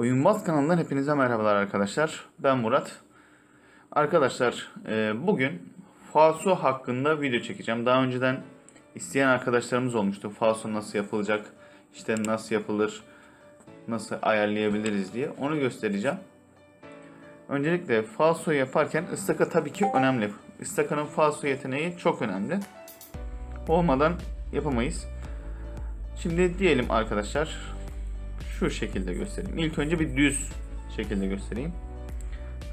Oyunbaz kanalından hepinize merhabalar arkadaşlar. Ben Murat. Arkadaşlar e, bugün falso hakkında video çekeceğim. Daha önceden isteyen arkadaşlarımız olmuştu. Falso nasıl yapılacak, işte nasıl yapılır, nasıl ayarlayabiliriz diye onu göstereceğim. Öncelikle falso yaparken ıstaka tabii ki önemli. Istakanın falso yeteneği çok önemli. Olmadan yapamayız. Şimdi diyelim arkadaşlar şu şekilde göstereyim. İlk önce bir düz şekilde göstereyim.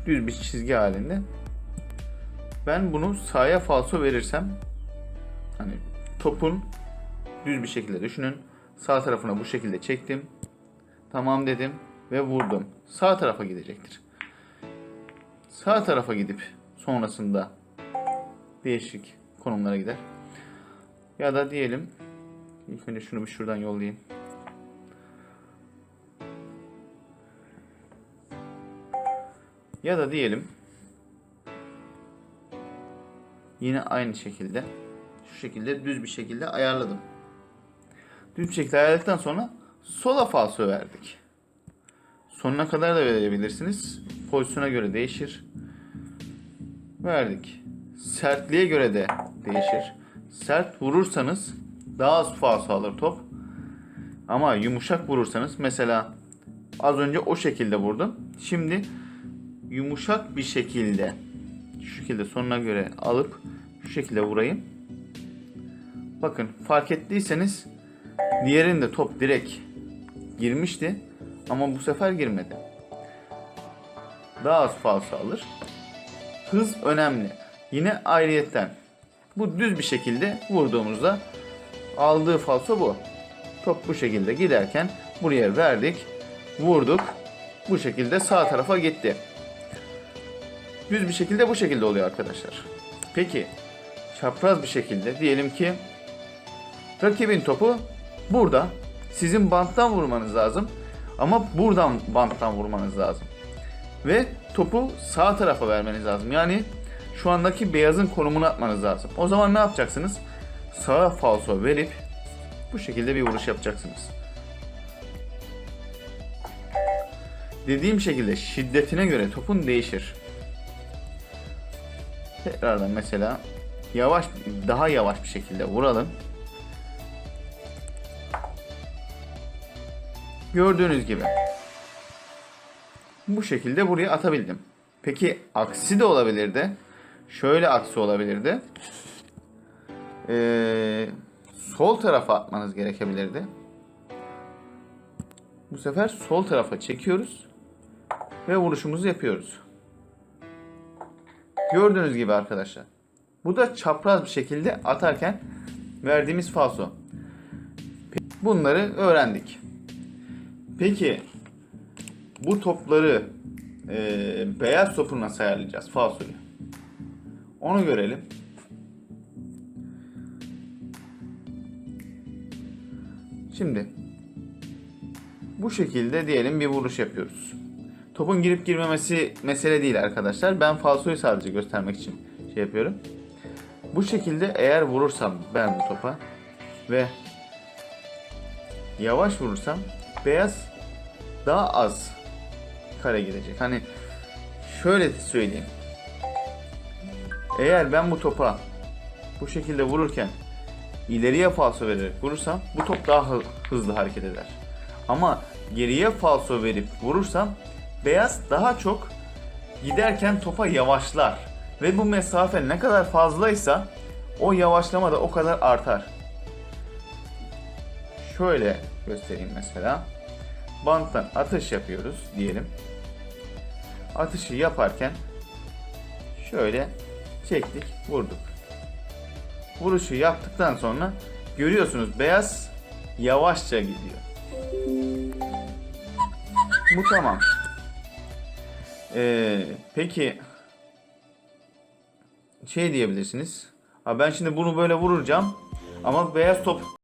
Düz bir çizgi halinde. Ben bunu sağa falso verirsem hani topun düz bir şekilde düşünün. Sağ tarafına bu şekilde çektim. Tamam dedim ve vurdum. Sağ tarafa gidecektir. Sağ tarafa gidip sonrasında değişik konumlara gider. Ya da diyelim ilk önce şunu bir şuradan yollayayım. Ya da diyelim yine aynı şekilde şu şekilde düz bir şekilde ayarladım. Düz bir şekilde ayarladıktan sonra sola falso verdik. Sonuna kadar da verebilirsiniz. Pozisyona göre değişir. Verdik. Sertliğe göre de değişir. Sert vurursanız daha az falso alır top. Ama yumuşak vurursanız mesela az önce o şekilde vurdum. Şimdi yumuşak bir şekilde şu şekilde sonuna göre alıp şu şekilde vurayım. Bakın fark ettiyseniz diğerinde top direkt girmişti ama bu sefer girmedi. Daha az falso alır. Hız önemli. Yine ayrıyetten bu düz bir şekilde vurduğumuzda aldığı falso bu. Top bu şekilde giderken buraya verdik, vurduk. Bu şekilde sağ tarafa gitti. Düz bir şekilde bu şekilde oluyor arkadaşlar. Peki çapraz bir şekilde diyelim ki rakibin topu burada. Sizin banttan vurmanız lazım. Ama buradan banttan vurmanız lazım. Ve topu sağ tarafa vermeniz lazım. Yani şu andaki beyazın konumunu atmanız lazım. O zaman ne yapacaksınız? Sağa falso verip bu şekilde bir vuruş yapacaksınız. Dediğim şekilde şiddetine göre topun değişir. Tekrardan mesela yavaş daha yavaş bir şekilde vuralım. Gördüğünüz gibi bu şekilde buraya atabildim. Peki aksi de olabilirdi. Şöyle aksi olabilirdi. Ee, sol tarafa atmanız gerekebilirdi. Bu sefer sol tarafa çekiyoruz ve vuruşumuzu yapıyoruz. Gördüğünüz gibi arkadaşlar. Bu da çapraz bir şekilde atarken verdiğimiz falso. Bunları öğrendik. Peki bu topları e, beyaz topu nasıl ayarlayacağız falsoyu? Onu görelim. Şimdi bu şekilde diyelim bir vuruş yapıyoruz. Topun girip girmemesi mesele değil arkadaşlar. Ben falsoyu sadece göstermek için şey yapıyorum. Bu şekilde eğer vurursam ben bu topa ve yavaş vurursam beyaz daha az kare gidecek. Hani şöyle söyleyeyim. Eğer ben bu topa bu şekilde vururken ileriye falso vererek vurursam bu top daha hızlı hareket eder. Ama geriye falso verip vurursam beyaz daha çok giderken topa yavaşlar. Ve bu mesafe ne kadar fazlaysa o yavaşlama da o kadar artar. Şöyle göstereyim mesela. Banttan atış yapıyoruz diyelim. Atışı yaparken şöyle çektik, vurduk. Vuruşu yaptıktan sonra görüyorsunuz beyaz yavaşça gidiyor. Bu tamam. Ee, peki şey diyebilirsiniz. Ha ben şimdi bunu böyle vuracağım ama beyaz top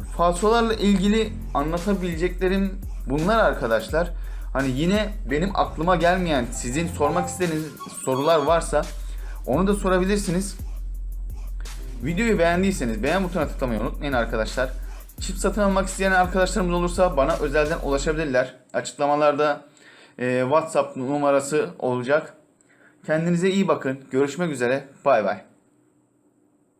Falsolarla ilgili anlatabileceklerim bunlar arkadaşlar. Hani yine benim aklıma gelmeyen sizin sormak istediğiniz sorular varsa onu da sorabilirsiniz. Videoyu beğendiyseniz beğen butonuna tıklamayı unutmayın arkadaşlar. Çift satın almak isteyen arkadaşlarımız olursa bana özelden ulaşabilirler. Açıklamalarda e, WhatsApp numarası olacak. Kendinize iyi bakın. Görüşmek üzere. Bay bay.